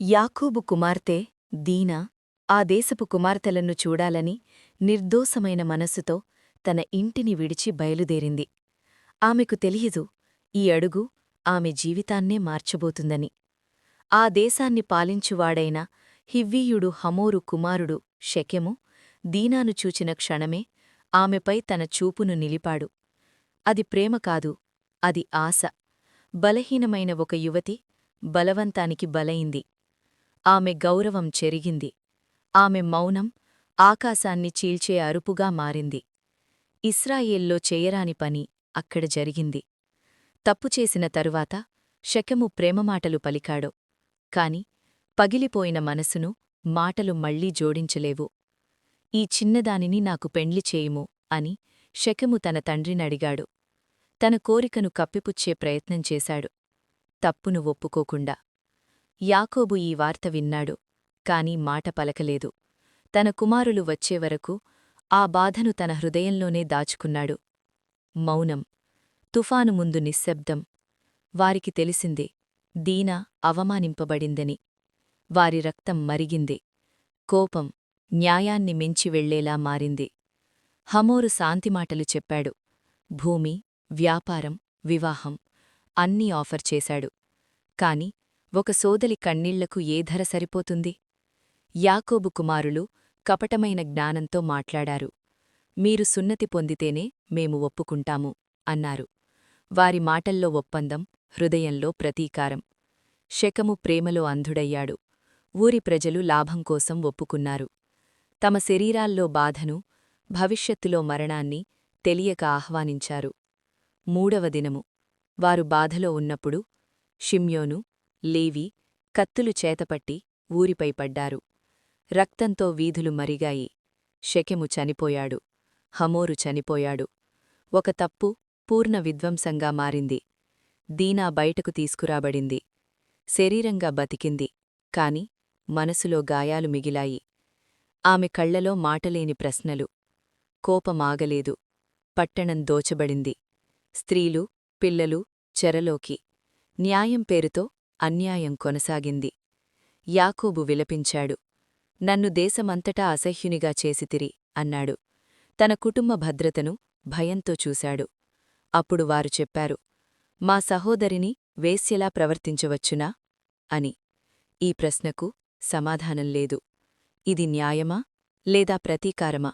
యాకూబు కుమార్తె దీనా ఆ దేశపు కుమార్తెలను చూడాలని నిర్దోషమైన మనస్సుతో తన ఇంటిని విడిచి బయలుదేరింది. ఆమెకు తెలియదు ఈ అడుగు ఆమె జీవితాన్నే మార్చబోతుందని. ఆ దేశాన్ని పాలించువాడైన హివ్వీయుడు హమోరు కుమారుడు శకెము దీనాను చూచిన క్షణమే ఆమెపై తన చూపును నిలిపాడు. అది ప్రేమ కాదు అది ఆశ. బలహీనమైన ఒక యువతి బలవంతానికి బలయింది ఆమె గౌరవం చెరిగింది. ఆమె మౌనం ఆకాశాన్ని చీల్చే అరుపుగా మారింది. ఇస్రాయేల్లో చేయరాని పని అక్కడ జరిగింది. తప్పుచేసిన తరువాత శకము ప్రేమమాటలు పలికాడో. కాని పగిలిపోయిన మనసును మాటలు మళ్ళీ జోడించలేవు. ఈ చిన్నదానిని నాకు పెండ్లి చేయుము అని శకము తన తండ్రినడిగాడు తన కోరికను కప్పిపుచ్చే ప్రయత్నం చేశాడు. తప్పును ఒప్పుకోకుండా యాకోబు ఈ వార్త విన్నాడు కాని మాట పలకలేదు. తన కుమారులు వచ్చేవరకు ఆ బాధను తన హృదయంలోనే దాచుకున్నాడు. మౌనం తుఫాను ముందు నిశ్శబ్దం. వారికి తెలిసింది దీనా అవమానింపబడిందని. వారి రక్తం మరిగింది కోపం న్యాయాన్ని మించి వెళ్ళేలా మారింది. హమోరు శాంతిమాటలు చెప్పాడు. భూమి వ్యాపారం వివాహం అన్నీ ఆఫర్ చేశాడు. కాని ఒక సోదలి కన్నీళ్ళకు ఏ ధర సరిపోతుంది? యాకోబు కుమారులు కపటమైన జ్ఞానంతో మాట్లాడారు. మీరు సున్నతి పొందితేనే మేము ఒప్పుకుంటాము అన్నారు. వారి మాటల్లో ఒప్పందం హృదయంలో ప్రతీకారం. శకము ప్రేమలో అంధుడయ్యాడు. ఊరి ప్రజలు లాభం కోసం ఒప్పుకున్నారు. తమ శరీరాల్లో బాధను భవిష్యత్తులో మరణాన్ని తెలియక ఆహ్వానించారు. మూడవ దినము. వారు బాధలో ఉన్నప్పుడు షిమ్యోను లేవి కత్తులు చేతపట్టి ఊరిపై పడ్డారు. రక్తంతో వీధులు మరిగాయి. శకెము చనిపోయాడు. హమోరు చనిపోయాడు. ఒక తప్పు పూర్ణ విధ్వంసంగా మారింది. దీనా బయటకు తీసుకురాబడింది. శరీరంగా బతికింది. కాని మనసులో గాయాలు మిగిలాయి. ఆమె కళ్ళలో మాటలేని ప్రశ్నలు. కోపమాగలేదు. పట్టణం దోచబడింది. స్త్రీలు పిల్లలు చెరలోకి. న్యాయం పేరుతో అన్యాయం కొనసాగింది. యాకూబు విలపించాడు. నన్ను దేశమంతటా అసహ్యునిగా చేసితిరి అన్నాడు. తన కుటుంబ భద్రతను భయంతో చూశాడు. అప్పుడు వారు చెప్పారు మా సహోదరిని వేశ్యలా ప్రవర్తించవచ్చునా? అని. ఈ ప్రశ్నకు సమాధానం లేదు. ఇది న్యాయమా లేదా ప్రతీకారమా?